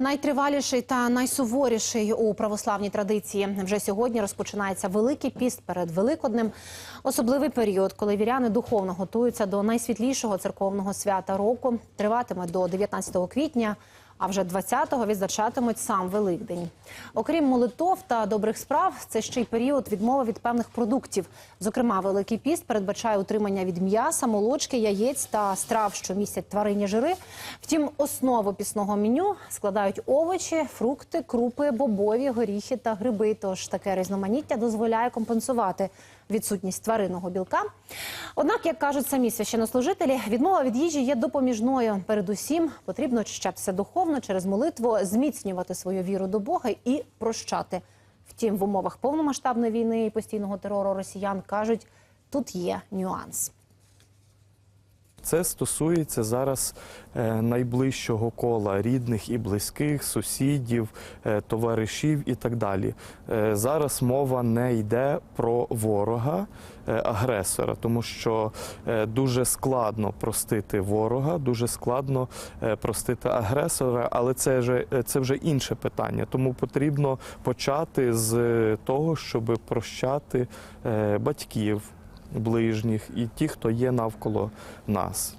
Найтриваліший та найсуворіший у православній традиції вже сьогодні розпочинається великий піст перед Великоднем. Особливий період, коли віряни духовно готуються до найсвітлішого церковного свята року. Триватиме до 19 квітня. А вже 20-го відзначатимуть сам Великдень. Окрім молитов та добрих справ, це ще й період відмови від певних продуктів. Зокрема, Великий піст передбачає утримання від м'яса, молочки, яєць та страв, що містять тваринні жири. Втім, основу пісного меню складають овочі, фрукти, крупи, бобові, горіхи та гриби. Тож таке різноманіття дозволяє компенсувати відсутність тваринного білка. Однак, як кажуть самі священнослужителі, відмова від їжі є допоміжною. Передусім потрібно очищатися духовно через молитву, зміцнювати свою віру до Бога і прощати. Втім, в умовах повномасштабної війни і постійного терору росіян кажуть, тут є нюанс. Це стосується зараз е, найближчого кола рідних і близьких, сусідів, е, товаришів і так далі. Е, Зараз мова не йде про ворога, агресора, тому що дуже складно простити ворога, дуже складно простити агресора, але це вже, це вже інше питання. Тому потрібно почати з того, щоб прощати батьків ближніх і ті, хто є навколо нас.